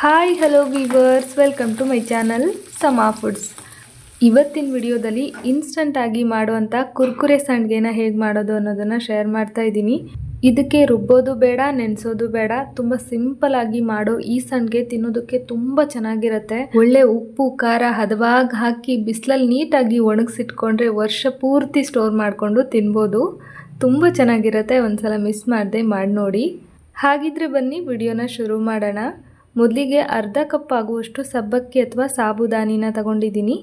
Hi hello viewers welcome to my channel Sama foods ಇವತ್ತಿನ ವಿಡಿಯೋದಲ್ಲಿ ಇನ್ಸ್ಟಂಟಾಗಿ ಮಾಡುವಂಥ ಕುರ್ಕುರೆ ಸಂಡ್ಗೆನ ಹೇಗೆ ಮಾಡೋದು ಅನ್ನೋದನ್ನು ಶೇರ್ ಮಾಡ್ತಾ ಇದ್ದೀನಿ. ಇದಕ್ಕೆ ರುಬ್ಬೋದು ಬೇಡ, ನೆನೆಸೋದು ಬೇಡ. ತುಂಬ ಸಿಂಪಲ್ ಆಗಿ ಮಾಡೋ ಈ ಸಂಡ್ಗೆ ತಿನ್ನೋದಕ್ಕೆ ತುಂಬ ಚೆನ್ನಾಗಿರುತ್ತೆ. ಒಳ್ಳೆ ಉಪ್ಪು, ಖಾರ, ಹದವಾಗಿ ಹಾಕಿ ಬಿಸಿಲಲ್ಲಿ ನೀಟಾಗಿ ಒಣಗಿಸಿಟ್ಕೊಂಡ್ರೆ ವರ್ಷ ಪೂರ್ತಿ ಸ್ಟೋರ್ ಮಾಡಿಕೊಂಡು ತಿನ್ಬೋದು. ತುಂಬ ಚೆನ್ನಾಗಿರುತ್ತೆ. ಒಂದ್ಸಲ ಮಿಸ್ ಮಾಡದೆ ಮಾಡಿ ನೋಡಿ ಹಾಗಿದ್ರೆ ಬನ್ನಿ, ವಿಡಿಯೋನ ಶುರು ಮಾಡೋಣ. ಮೊದಲಿಗೆ ಅರ್ಧ ಕಪ್ ಆಗುವಷ್ಟು ಸಬ್ಬಕ್ಕಿ ಅಥವಾ ಸಾಬುದಾನಿನ ತಗೊಂಡಿದ್ದೀನಿ.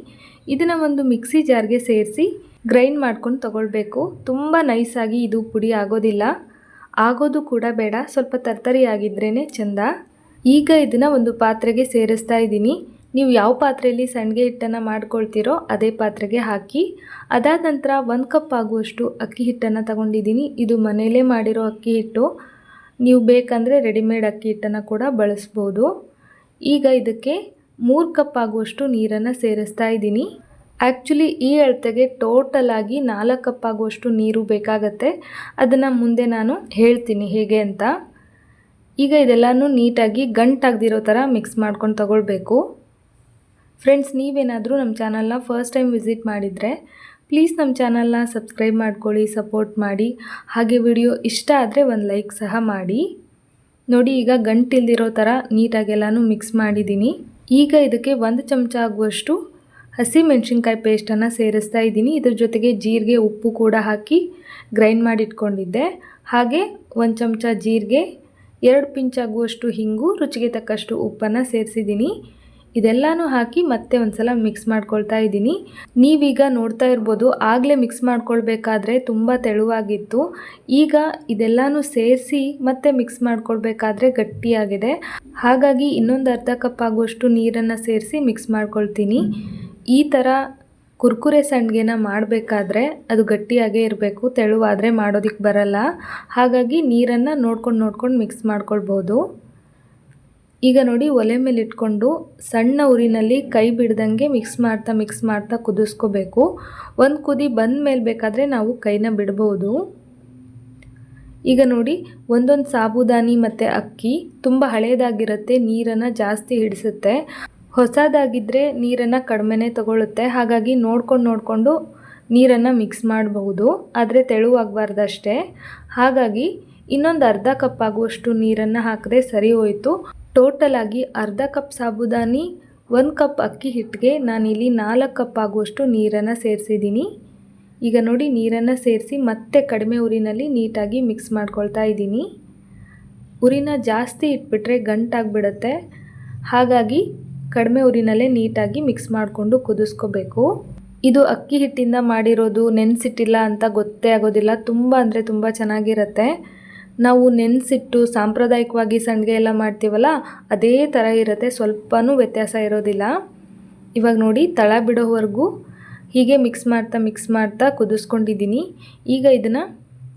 ಇದನ್ನು ಒಂದು ಮಿಕ್ಸಿ ಜಾರ್ಗೆ ಸೇರಿಸಿ ಗ್ರೈಂಡ್ ಮಾಡ್ಕೊಂಡು ತಗೊಳ್ಬೇಕು. ತುಂಬ ನೈಸಾಗಿ ಇದು ಪುಡಿ ಆಗೋದಿಲ್ಲ. ಆಗೋದು ಕೂಡ ಬೇಡ. ಸ್ವಲ್ಪ ತರ್ತರಿ ಆಗಿದ್ರೇ ಚೆಂದ. ಈಗ ಇದನ್ನು ಒಂದು ಪಾತ್ರೆಗೆ ಸೇರಿಸ್ತಾ ಇದ್ದೀನಿ. ನೀವು ಯಾವ ಪಾತ್ರೆಯಲ್ಲಿ ಸಂಡಿಗೆ ಹಿಟ್ಟನ್ನು ಮಾಡ್ಕೊಳ್ತೀರೋ ಅದೇ ಪಾತ್ರೆಗೆ ಹಾಕಿ. ಅದಾದ ನಂತರ ಒಂದು ಕಪ್ ಆಗುವಷ್ಟು ಅಕ್ಕಿ ಹಿಟ್ಟನ್ನು ತಗೊಂಡಿದ್ದೀನಿ. ಇದು ಮನೆಯಲ್ಲೇ ಮಾಡಿರೋ ಅಕ್ಕಿ ಹಿಟ್ಟು. ನೀವು ಬೇಕಂದರೆ ರೆಡಿಮೇಡ್ ಅಕ್ಕಿ ಹಿಟ್ಟನ್ನು ಕೂಡ ಬಳಸ್ಬೋದು. ಈಗ ಇದಕ್ಕೆ ಮೂರು ಕಪ್ ಆಗುವಷ್ಟು ನೀರನ್ನು ಸೇರಿಸ್ತಾ ಇದ್ದೀನಿ. ಆ್ಯಕ್ಚುಲಿ ಈ ಅಳತೆಗೆ ಟೋಟಲ್ ಆಗಿ ನಾಲ್ಕು ಕಪ್ ಆಗುವಷ್ಟು ನೀರು ಬೇಕಾಗತ್ತೆ. ಅದನ್ನು ಮುಂದೆ ನಾನು ಹೇಳ್ತೀನಿ ಹೇಗೆ ಅಂತ. ಈಗ ಇದೆಲ್ಲನೂ ನೀಟಾಗಿ ಗಂಟಾಗದಿರೋ ಥರ ಮಿಕ್ಸ್ ಮಾಡ್ಕೊಂಡು ತಗೊಳ್ಬೇಕು. ಫ್ರೆಂಡ್ಸ್ ನೀವೇನಾದರೂ ನಮ್ಮ ಚಾನಲ್ನ ಫಸ್ಟ್ ಟೈಮ್ ವಿಸಿಟ್ ಮಾಡಿದರೆ ಪ್ಲೀಸ್ ನಮ್ಮ ಚಾನಲ್ನ ಸಬ್ಸ್ಕ್ರೈಬ್ ಮಾಡ್ಕೊಳ್ಳಿ, ಸಪೋರ್ಟ್ ಮಾಡಿ. ಹಾಗೆ ವಿಡಿಯೋ ಇಷ್ಟ ಆದರೆ ಒಂದು ಲೈಕ್ ಸಹ ಮಾಡಿ. ನೋಡಿ, ಈಗ ಗಂಟಿಲ್ದಿರೋ ಥರ ನೀಟಾಗೆಲ್ಲನೂ ಮಿಕ್ಸ್ ಮಾಡಿದ್ದೀನಿ. ಈಗ ಇದಕ್ಕೆ ಒಂದು ಚಮಚ ಆಗುವಷ್ಟು ಹಸಿ ಮೆಣಸಿನ್ಕಾಯಿ ಪೇಸ್ಟನ್ನು ಸೇರಿಸ್ತಾ ಇದ್ದೀನಿ. ಇದ್ರ ಜೊತೆಗೆ ಜೀರಿಗೆ ಉಪ್ಪು ಕೂಡ ಹಾಕಿ ಗ್ರೈಂಡ್ ಮಾಡಿಟ್ಕೊಂಡಿದ್ದೆ. ಹಾಗೆ ಒಂದು ಚಮಚ ಜೀರಿಗೆ, ಎರಡು ಪಿಂಚ್ ಆಗುವಷ್ಟು ಹಿಂಗು, ರುಚಿಗೆ ತಕ್ಕಷ್ಟು ಉಪ್ಪನ್ನು ಸೇರಿಸಿದ್ದೀನಿ. ಇದೆಲ್ಲನೂ ಹಾಕಿ ಮತ್ತೆ ಒಂದ್ಸಲ ಮಿಕ್ಸ್ ಮಾಡ್ಕೊಳ್ತಾ ಇದ್ದೀನಿ. ನೀವೀಗ ನೋಡ್ತಾ ಇರ್ಬೋದು, ಆಗಲೇ ಮಿಕ್ಸ್ ಮಾಡ್ಕೊಳ್ಬೇಕಾದ್ರೆ ತುಂಬ ತೆಳುವಾಗಿತ್ತು. ಈಗ ಇದೆಲ್ಲನೂ ಸೇರಿಸಿ ಮತ್ತೆ ಮಿಕ್ಸ್ ಮಾಡ್ಕೊಳ್ಬೇಕಾದ್ರೆ ಗಟ್ಟಿಯಾಗಿದೆ. ಹಾಗಾಗಿ ಇನ್ನೊಂದು ಅರ್ಧ ಕಪ್ ಆಗುವಷ್ಟು ನೀರನ್ನು ಸೇರಿಸಿ ಮಿಕ್ಸ್ ಮಾಡ್ಕೊಳ್ತೀನಿ. ಈ ಥರ ಕುರ್ಕುರೆ ಸಂಡಿಗೆನ ಮಾಡಬೇಕಾದ್ರೆ ಅದು ಗಟ್ಟಿಯಾಗೇ ಇರಬೇಕು, ತೆಳುವಾದರೆ ಮಾಡೋದಕ್ಕೆ ಬರಲ್ಲ. ಹಾಗಾಗಿ ನೀರನ್ನು ನೋಡ್ಕೊಂಡು ನೋಡ್ಕೊಂಡು ಮಿಕ್ಸ್ ಮಾಡ್ಕೊಳ್ಬೋದು. ಈಗ ನೋಡಿ ಒಲೆ ಮೇಲೆ ಇಟ್ಕೊಂಡು ಸಣ್ಣ ಉರಿನಲ್ಲಿ ಕೈ ಬಿಡ್ದಂಗೆ ಮಿಕ್ಸ್ ಮಾಡ್ತಾ ಮಿಕ್ಸ್ ಮಾಡ್ತಾ ಕುದಿಸ್ಕೋಬೇಕು. ಒಂದು ಕುದಿ ಬಂದ ಮೇಲೆ ಬೇಕಾದರೆ ನಾವು ಕೈನ ಬಿಡ್ಬೋದು. ಈಗ ನೋಡಿ ಒಂದೊಂದು ಸಾಬುದಾನಿ ಮತ್ತು ಅಕ್ಕಿ ತುಂಬ ಹಳೆಯದಾಗಿರುತ್ತೆ ನೀರನ್ನು ಜಾಸ್ತಿ ಹಿಡಿಸುತ್ತೆ. ಹೊಸದಾಗಿದ್ದರೆ ನೀರನ್ನು ಕಡಿಮೆನೇ ತಗೊಳ್ಳುತ್ತೆ ಹಾಗಾಗಿ ನೋಡ್ಕೊಂಡು ನೋಡಿಕೊಂಡು ನೀರನ್ನು ಮಿಕ್ಸ್ ಮಾಡಬಹುದು. ಆದರೆ ತೆಳುವಾಗಬಾರ್ದಷ್ಟೇ. ಹಾಗಾಗಿ ಇನ್ನೊಂದು ಅರ್ಧ ಕಪ್ ಆಗುವಷ್ಟು ನೀರನ್ನು ಹಾಕಿದ್ರೆ ಸರಿ ಹೋಯಿತು. ಟೋಟಲ್ ಆಗಿ ಅರ್ಧ ಕಪ್ ಸಾಬುದಾನಿ, ಒಂದು ಕಪ್ ಅಕ್ಕಿ ಹಿಟ್ಟಿಗೆ ನಾನಿಲ್ಲಿ ನಾಲ್ಕು ಕಪ್ ಆಗುವಷ್ಟು ನೀರನ್ನು ಸೇರಿಸಿದ್ದೀನಿ. ಈಗ ನೋಡಿ ನೀರನ್ನು ಸೇರಿಸಿ ಮತ್ತೆ ಕಡಿಮೆ ಉರಿನಲ್ಲಿ ನೀಟಾಗಿ ಮಿಕ್ಸ್ ಮಾಡ್ಕೊಳ್ತಾ ಇದ್ದೀನಿ. ಉರಿನ ಜಾಸ್ತಿ ಇಟ್ಬಿಟ್ರೆ ಗಂಟಾಗಿಬಿಡುತ್ತೆ. ಹಾಗಾಗಿ ಕಡಿಮೆ ಉರಿನಲ್ಲೇ ನೀಟಾಗಿ ಮಿಕ್ಸ್ ಮಾಡಿಕೊಂಡು ಕುದಿಸ್ಕೋಬೇಕು. ಇದು ಅಕ್ಕಿ ಹಿಟ್ಟಿಂದ ಮಾಡಿರೋದು ನೆನೆಸಿಟ್ಟಿಲ್ಲ ಅಂತ ಗೊತ್ತೇ ಆಗೋದಿಲ್ಲ. ತುಂಬ ಅಂದರೆ ತುಂಬ ಚೆನ್ನಾಗಿರುತ್ತೆ. ನಾವು ನೆನೆಸಿಟ್ಟು ಸಾಂಪ್ರದಾಯಿಕವಾಗಿ ಸಂಡಿಗೆ ಎಲ್ಲ ಮಾಡ್ತೀವಲ್ಲ, ಅದೇ ಥರ ಇರುತ್ತೆ. ಸ್ವಲ್ಪನೂ ವ್ಯತ್ಯಾಸ ಇರೋದಿಲ್ಲ. ಇವಾಗ ನೋಡಿ, ತಳ ಬಿಡೋವರೆಗೂ ಹೀಗೆ ಮಿಕ್ಸ್ ಮಾಡ್ತಾ ಮಿಕ್ಸ್ ಮಾಡ್ತಾ ಕುದಿಸ್ಕೊಂಡಿದ್ದೀನಿ. ಈಗ ಇದನ್ನು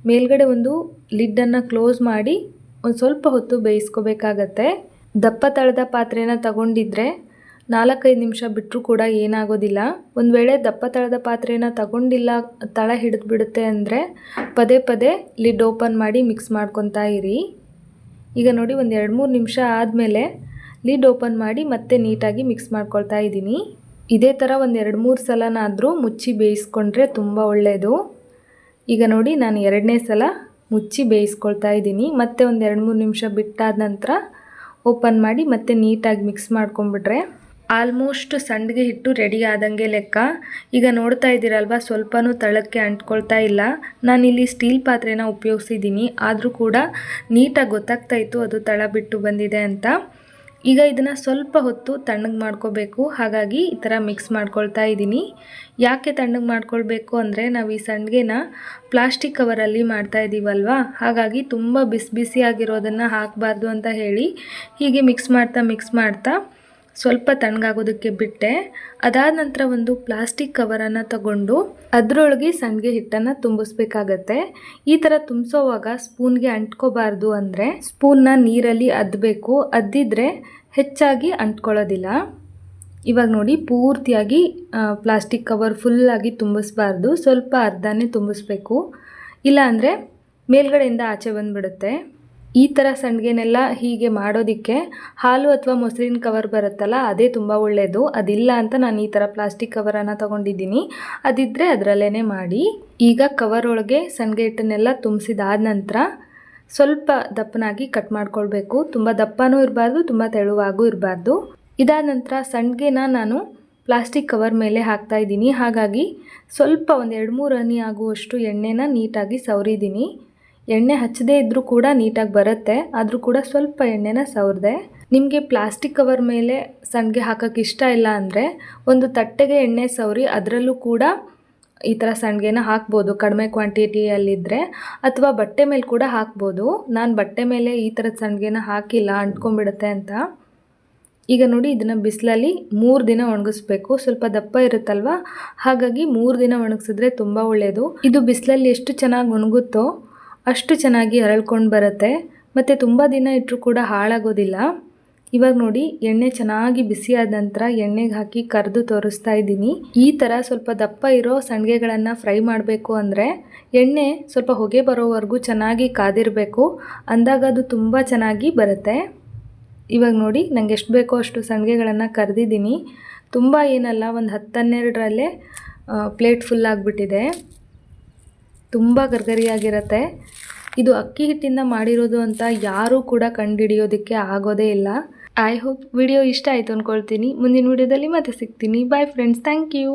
ಮೇಲ್ಗಡೆ ಒಂದು ಲಿಡ್ಡನ್ನು ಕ್ಲೋಸ್ ಮಾಡಿ ಒಂದು ಸ್ವಲ್ಪ ಹೊತ್ತು ಬೇಯಿಸ್ಕೋಬೇಕಾಗತ್ತೆ. ದಪ್ಪ ತಳದ ಪಾತ್ರೆನ ತಗೊಂಡಿದ್ರೆ ನಾಲ್ಕೈದು ನಿಮಿಷ ಬಿಟ್ಟರೂ ಕೂಡ ಏನಾಗೋದಿಲ್ಲ. ಒಂದು ವೇಳೆ ದಪ್ಪ ತಳದ ಪಾತ್ರೆನ ತಗೊಂಡಿಲ್ಲ, ತಳ ಹಿಡಿದು ಬಿಡುತ್ತೆ ಅಂದರೆ ಪದೇ ಪದೇ ಲಿಡ್ ಓಪನ್ ಮಾಡಿ ಮಿಕ್ಸ್ ಮಾಡ್ಕೊತಾ ಇರಿ. ಈಗ ನೋಡಿ ಒಂದು ಎರಡು ಮೂರು ನಿಮಿಷ ಆದಮೇಲೆ ಲಿಡ್ ಓಪನ್ ಮಾಡಿ ಮತ್ತೆ ನೀಟಾಗಿ ಮಿಕ್ಸ್ ಮಾಡ್ಕೊಳ್ತಾ ಇದ್ದೀನಿ. ಇದೇ ಥರ ಒಂದು ಎರಡು ಮೂರು ಸಲನಾದರೂ ಮುಚ್ಚಿ ಬೇಯಿಸ್ಕೊಂಡ್ರೆ ತುಂಬ ಒಳ್ಳೆಯದು ಈಗ ನೋಡಿ ನಾನು ಎರಡನೇ ಸಲ ಮುಚ್ಚಿ ಬೇಯಿಸ್ಕೊಳ್ತಾ ಇದ್ದೀನಿ. ಮತ್ತೆ ಒಂದು ಎರಡು ಮೂರು ನಿಮಿಷ ಬಿಟ್ಟಾದ ನಂತರ ಓಪನ್ ಮಾಡಿ ಮತ್ತೆ ನೀಟಾಗಿ ಮಿಕ್ಸ್ ಮಾಡ್ಕೊಂಬಿಟ್ರೆ ಆಲ್ಮೋಸ್ಟ್ ಸಂಡಿಗೆ ಹಿಟ್ಟು ರೆಡಿ ಆದಂಗೆ ಲೆಕ್ಕ. ಈಗ ನೋಡ್ತಾ ಇದ್ದೀರಲ್ವ, ಸ್ವಲ್ಪನೂ ತಳಕ್ಕೆ ಅಂಟ್ಕೊಳ್ತಾ ಇಲ್ಲ. ನಾನಿಲ್ಲಿ ಸ್ಟೀಲ್ ಪಾತ್ರೆನ ಉಪಯೋಗಿಸಿದ್ದೀನಿ. ಆದರೂ ಕೂಡ ನೀಟಾಗಿ ಗೊತ್ತಾಗ್ತಾ ಇತ್ತು ಅದು ತಳ ಬಿಟ್ಟು ಬಂದಿದೆ ಅಂತ. ಈಗ ಇದನ್ನು ಸ್ವಲ್ಪ ಹೊತ್ತು ತಣ್ಣಗೆ ಮಾಡ್ಕೋಬೇಕು. ಹಾಗಾಗಿ ಈ ಥರ ಮಿಕ್ಸ್ ಮಾಡ್ಕೊಳ್ತಾ ಇದ್ದೀನಿ. ಯಾಕೆ ತಣ್ಣಗೆ ಮಾಡ್ಕೊಳ್ಬೇಕು ಅಂದರೆ ನಾವು ಈ ಸಂಡಿಗೆನ ಪ್ಲಾಸ್ಟಿಕ್ ಕವರಲ್ಲಿ ಮಾಡ್ತಾ ಇದ್ದೀವಲ್ವಾ ಹಾಗಾಗಿ ತುಂಬ ಬಿಸಿ ಬಿಸಿಯಾಗಿರೋದನ್ನು ಹಾಕಬಾರ್ದು ಅಂತ ಹೇಳಿ ಹೀಗೆ ಮಿಕ್ಸ್ ಮಾಡ್ತಾ ಮಿಕ್ಸ್ ಮಾಡ್ತಾ ಸ್ವಲ್ಪ ತಣ್ಣಗಾಗೋದಕ್ಕೆ ಬಿಟ್ಟೆ. ಅದಾದ ನಂತರ ಒಂದು ಪ್ಲಾಸ್ಟಿಕ್ ಕವರನ್ನು ತಗೊಂಡು ಅದರೊಳಗೆ ಸಂಡಿಗೆ ಹಿಟ್ಟನ್ನು ತುಂಬಿಸ್ಬೇಕಾಗತ್ತೆ. ಈ ಥರ ತುಂಬಿಸೋವಾಗ ಸ್ಪೂನ್ಗೆ ಅಂಟ್ಕೋಬಾರ್ದು ಅಂದರೆ ಸ್ಪೂನ್ನ ನೀರಲ್ಲಿ ಅದ್ದಬೇಕು ಅದ್ದಿದ್ರೆ ಹೆಚ್ಚಾಗಿ ಅಂಟ್ಕೊಳ್ಳೋದಿಲ್ಲ. ಇವಾಗ ನೋಡಿ, ಪೂರ್ತಿಯಾಗಿ ಪ್ಲಾಸ್ಟಿಕ್ ಕವರ್ ಫುಲ್ಲಾಗಿ ತುಂಬಿಸ್ಬಾರ್ದು. ಸ್ವಲ್ಪ ಅರ್ಧನೇ ತುಂಬಿಸ್ಬೇಕು. ಇಲ್ಲಾಂದರೆ ಮೇಲ್ಗಡೆಯಿಂದ ಆಚೆ ಬಂದುಬಿಡುತ್ತೆ. ಈ ಥರ ಸಂಡಿಗೆನೆಲ್ಲ ಹೀಗೆ ಮಾಡೋದಕ್ಕೆ ಹಾಲು ಅಥವಾ ಮೊಸರಿನ ಕವರ್ ಬರುತ್ತಲ್ಲ, ಅದೇ ತುಂಬ ಒಳ್ಳೆಯದು ಅದಿಲ್ಲ ಅಂತ ನಾನು ಈ ಥರ ಪ್ಲಾಸ್ಟಿಕ್ ಕವರನ್ನು ತೊಗೊಂಡಿದ್ದೀನಿ. ಅದಿದ್ದರೆ ಅದರಲ್ಲೇ ಮಾಡಿ. ಈಗ ಕವರ್ ಒಳಗೆ ಸಂಡಿಗೆ ಹಿಟ್ಟನ್ನೆಲ್ಲ ತುಂಬಿಸಿದಾದ ನಂತರ ಸ್ವಲ್ಪ ದಪ್ಪನಾಗಿ ಕಟ್ ಮಾಡ್ಕೊಳ್ಬೇಕು. ತುಂಬ ದಪ್ಪನೂ ಇರಬಾರ್ದು, ತುಂಬ ತೆಳುವಾಗೂ ಇರಬಾರ್ದು. ಇದಾದ ನಂತರ ಸಂಡಿಗೆನ ನಾನು ಪ್ಲಾಸ್ಟಿಕ್ ಕವರ್ ಮೇಲೆ ಹಾಕ್ತಾ ಇದ್ದೀನಿ. ಹಾಗಾಗಿ ಸ್ವಲ್ಪ ಒಂದು ಎರಡು ಮೂರು ಹನಿ ಆಗುವಷ್ಟು ಎಣ್ಣೆನ ನೀಟಾಗಿ ಸವರಿದ್ದೀನಿ. ಎಣ್ಣೆ ಹಚ್ಚದೇ ಇದ್ದರೂ ಕೂಡ ನೀಟಾಗಿ ಬರುತ್ತೆ, ಆದರೂ ಕೂಡ ಸ್ವಲ್ಪ ಎಣ್ಣೆನ ಸವರಿದೆ. ನಿಮಗೆ ಪ್ಲಾಸ್ಟಿಕ್ ಕವರ್ ಮೇಲೆ ಸಂಡಿಗೆ ಹಾಕೋಕ್ಕೆ ಇಷ್ಟ ಇಲ್ಲ ಅಂದರೆ ಒಂದು ತಟ್ಟೆಗೆ ಎಣ್ಣೆ ಸವರಿ ಅದರಲ್ಲೂ ಕೂಡ ಈ ಥರ ಸಂಡಿಗೆನ ಹಾಕ್ಬೋದು, ಕಡಿಮೆ ಕ್ವಾಂಟಿಟಿಯಲ್ಲಿದ್ದರೆ ಅಥವಾ ಬಟ್ಟೆ ಮೇಲೆ ಕೂಡ ಹಾಕ್ಬೋದು. ನಾನು ಬಟ್ಟೆ ಮೇಲೆ ಈ ಥರದ ಸಂಡಿಗೆನ ಹಾಕಿಲ್ಲ, ಅಂಟ್ಕೊಂಡ್ಬಿಡುತ್ತೆ ಅಂತ. ಈಗ ನೋಡಿ ಇದನ್ನು ಬಿಸಿಲಲ್ಲಿ ಮೂರು ದಿನ ಒಣಗಿಸ್ಬೇಕು. ಸ್ವಲ್ಪ ದಪ್ಪ ಇರುತ್ತಲ್ವ? ಹಾಗಾಗಿ ಮೂರು ದಿನ ಒಣಗಿಸಿದ್ರೆ ತುಂಬ ಒಳ್ಳೆಯದು ಇದು ಬಿಸಿಲಲ್ಲಿ ಎಷ್ಟು ಚೆನ್ನಾಗಿ ಒಣಗುತ್ತೋ ಅಷ್ಟು ಚೆನ್ನಾಗಿ ಅರಳ್ಕೊಂಡು ಬರುತ್ತೆ. ಮತ್ತು ತುಂಬ ದಿನ ಇಟ್ಟರೂ ಕೂಡ ಹಾಳಾಗೋದಿಲ್ಲ. ಇವಾಗ ನೋಡಿ ಎಣ್ಣೆ ಚೆನ್ನಾಗಿ ಬಿಸಿಯಾದ ನಂತರ ಎಣ್ಣೆಗೆ ಹಾಕಿ ಕರೆದು ತೋರಿಸ್ತಾ ಇದ್ದೀನಿ. ಈ ಥರ ಸ್ವಲ್ಪ ದಪ್ಪ ಇರೋ ಸಂಡಿಗೆಗಳನ್ನು ಫ್ರೈ ಮಾಡಬೇಕು ಅಂದರೆ ಎಣ್ಣೆ ಸ್ವಲ್ಪ ಹೊಗೆ ಬರೋವರೆಗೂ ಚೆನ್ನಾಗಿ ಕಾದಿರಬೇಕು. ಅಂದಾಗ ಅದು ತುಂಬ ಚೆನ್ನಾಗಿ ಬರುತ್ತೆ. ಇವಾಗ ನೋಡಿ ನಂಗೆ ಎಷ್ಟು ಬೇಕೋ ಅಷ್ಟು ಸಂಡಿಗೆಗಳನ್ನು ಕರೆದಿದ್ದೀನಿ. ತುಂಬ ಏನಲ್ಲ, ಒಂದು ಹತ್ತನ್ನೆರಡರಲ್ಲೇ ಪ್ಲೇಟ್ ಫುಲ್ ಆಗಿಬಿಟ್ಟಿದೆ. ತುಂಬ ಗರ್ಗರಿಯಾಗಿರುತ್ತೆ. ಇದು ಅಕ್ಕಿ ಹಿಟ್ಟಿಂದ ಮಾಡಿರೋದು ಅಂತ ಯಾರೂ ಕೂಡ ಕಂಡುಹಿಡಿಯೋದಕ್ಕೆ ಆಗೋದೇ ಇಲ್ಲ. ಐ ಹೋಪ್ ವಿಡಿಯೋ ಇಷ್ಟ ಆಯಿತು ಅಂದ್ಕೊಳ್ತೀನಿ ಮುಂದಿನ ವಿಡಿಯೋದಲ್ಲಿ ಮತ್ತೆ ಸಿಗ್ತೀನಿ. Bye friends thank you